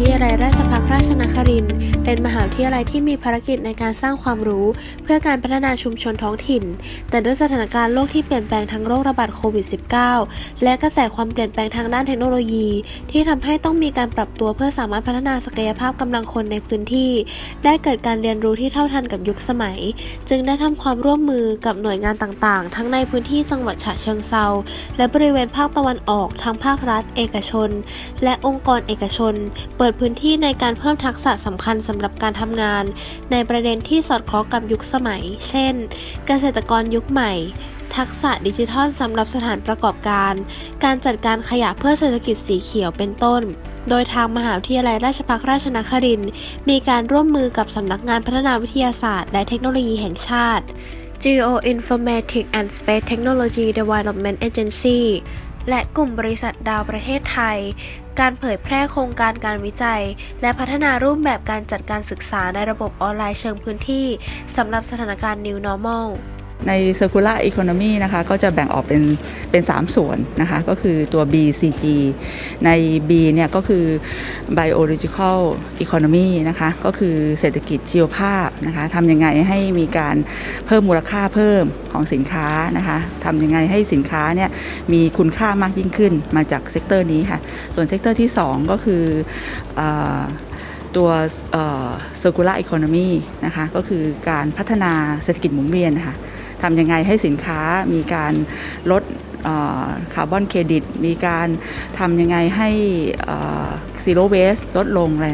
ทยาลัยราชภัฏราชนครินทร์เป็นมหาวิทยาลัยที่มีภารกิจในการสร้างความรู้ เพื่อการพัฒนาชุมชนท้องถิ่น แต่ด้วยสถานการณ์โลกที่เปลี่ยนแปลงทั้งโรคระบาดโควิด -19 และกระแสความเปลี่ยนแปลงทางด้านเทคโนโลยี ที่ทำให้ต้องมีการปรับตัวเพื่อสามารถพัฒนาศักยภาพกำลังคนในพื้นที่ ได้เกิดการเรียนรู้ที่เท่าทันกับยุคสมัย จึงได้ทำความร่วมมือกับหน่วยงานต่างๆ ทั้งในพื้นที่จังหวัดฉะเชิงเซาและบริเวณภาคตะวันออกทั้งภาครัฐ เอกชน และองค์กรเอกชน เปิดพื้นที่ในการเพิ่มทักษะสำคัญสำหรับการทำงาน ในประเด็นที่สอดคล้องกับยุคสมัย เช่น เกษตรกรยุคใหม่ ทักษะดิจิทัลสำหรับสถานประกอบการ การจัดการขยะเพื่อเศรษฐกิจสีเขียวเป็นต้น โดยทางมหาวิทยาลัยราชภัฏราชนครินทร์มีการร่วมมือกับสำนักงานพัฒนาวิทยาศาสตร์ และเทคโนโลยีแห่งชาติ Geoinformatics and Space Technology Development Agency และกลุ่มบริษัท ดาวประเทศไทย การเผยแพร่โครงการการวิจัย และพัฒนารูปแบบการจัดการศึกษาในระบบออนไลน์เชิงพื้นที่สำหรับสถานการณ์ New Normal ใน Circular Economy นะคะก็จะแบ่งออกเป็นเป็น 3 ส่วนนะคะก็คือตัว BCG ใน B เนี่ยก็คือ Biological Economy นะคะก็คือเศรษฐกิจชีวภาพนะคะทำยังไงให้มีการเพิ่มมูลค่าเพิ่มของสินค้านะคะทำยังไงให้สินค้าเนี่ยมีคุณค่ามากยิ่งขึ้นมาจากเซกเตอร์นี้ค่ะส่วนเซกเตอร์ที่ 2 ก็คือตัวเอ่อ circular economy นะคะก็คือการพัฒนาเศรษฐกิจหมุนเวียนนะคะ ทำยังไงให้สินค้ามีการลดคาร์บอนเครดิต มีการทำยังไงให้ซีโร่เวสลดลงอะไร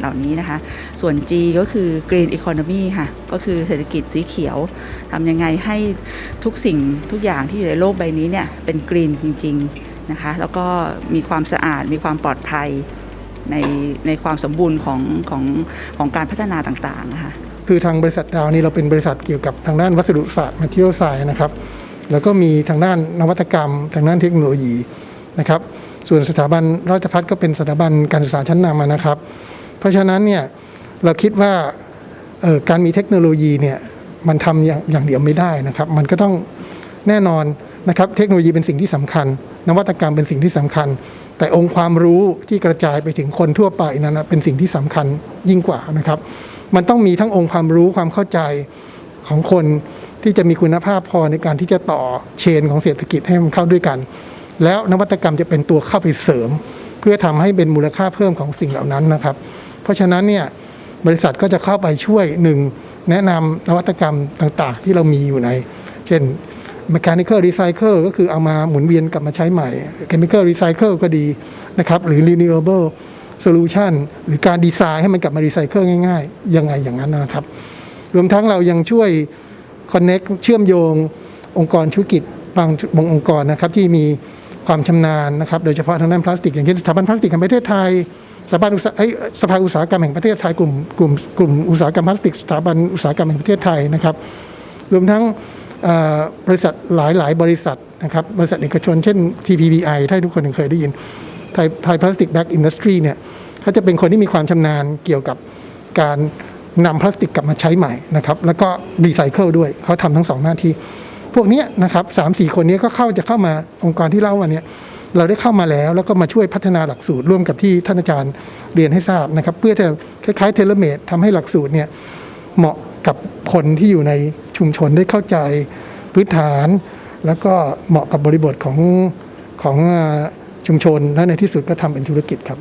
เหล่านี้นะคะ ส่วน G ก็คือ Green Economy ค่ะ ก็คือเศรษฐกิจสีเขียวทำยังไงให้ทุกสิ่งทุกอย่างที่อยู่ในโลกใบนี้เนี่ย เป็นกรีนจริง ๆ นะคะ แล้วก็มีความสะอาดมีความปลอดภัยในในความสมบูรณ์ของของของการพัฒนาต่างๆนะคะ คือทางบริษัทดาวนี่เราเป็นบริษัทเกี่ยวกับทางด้านวัสดุศาสตร์ material science นะครับ แล้วก็มีทางด้านนวัตกรรม ทางด้านเทคโนโลยีนะครับ ส่วนสถาบันราชภัฏก็เป็นสถาบันการศึกษาชั้นนำนะครับ เพราะฉะนั้นเนี่ยเราคิดว่าการมีเทคโนโลยีเนี่ยมันทำอย่างอย่างเดียวไม่ได้นะครับ มันก็ต้องแน่นอนนะครับเทคโนโลยีเป็นสิ่งที่สำคัญ นวัตกรรมเป็นสิ่งที่สำคัญ แต่องค์ความรู้ที่กระจายไปถึงคนทั่วไปนั้นเป็นสิ่งที่สำคัญยิ่งกว่านะครับ มันต้องมีทั้งองค์ความรู้ความเข้าใจของคนที่จะมีคุณภาพพอในการที่จะต่อเชนของเศรษฐกิจให้มันเข้าด้วยกัน แล้วนวัตกรรมจะเป็นตัวเข้าไปเสริม เพื่อทำให้เป็นมูลค่าเพิ่มของสิ่งเหล่านั้นนะครับ เพราะฉะนั้นเนี่ยบริษัทก็จะเข้าไปช่วยหนึ่งแนะนำนวัตกรรมต่างๆ ที่เรามีอยู่ใน เช่น mechanical recycle ก็คือเอามาหมุนเวียนกลับมาใช้ใหม่ chemical recycle ก็ดีนะครับหรือ renewable solution หรือการดีไซน์ให้มันกลับมารีไซเคิลง่ายๆ ยังไงอย่างนั้นนะครับ รวมทั้งเรายังช่วย connect เชื่อมโยงองค์กรธุรกิจบางบางองค์กรนะครับที่มีความชำนาญนะครับโดยเฉพาะทางด้านพลาสติก อย่างเช่นสถาบันพลาสติกแห่งประเทศไทยสถาบันอุตสาหสภาอุตสาหกรรมแห่งประเทศไทยกลุ่มกลุ่มกลุ่มอุตสาหกรรมพลาสติกสถาบันอุตสาหกรรมแห่งประเทศไทยนะครับ รวมทั้งบริษัทหลายหลายบริษัทนะครับบริษัทเอกชนเช่น TPBI ถ้าทุกคนเคยได้ยิน ไทยไทยพลาสติกแบ็กอินดัสทรีเนี่ยเขาจะเป็นคนที่มีความชำนาญเกี่ยวกับการนำพลาสติกกลับมาใช้ใหม่นะครับแล้วก็รีไซเคิลด้วยเขาทำทั้งสองหน้าที่ พวกนี้นะครับสามสี่คนนี้ก็เข้าจะเข้ามาองค์กรที่เล่าวันเนี้ยเราได้เข้ามาแล้วแล้วก็มาช่วยพัฒนาหลักสูตรร่วมกับที่ท่านอาจารย์เรียนให้ทราบนะครับ เพื่อจะคล้ายๆเทเลเมดทำให้หลักสูตรเนี่ยเหมาะกับคนที่อยู่ในชุมชนได้เข้าใจพื้นฐาน แล้วก็เหมาะกับบริบทของของ ชุมชนและในที่สุดก็ทำเป็นธุรกิจครับ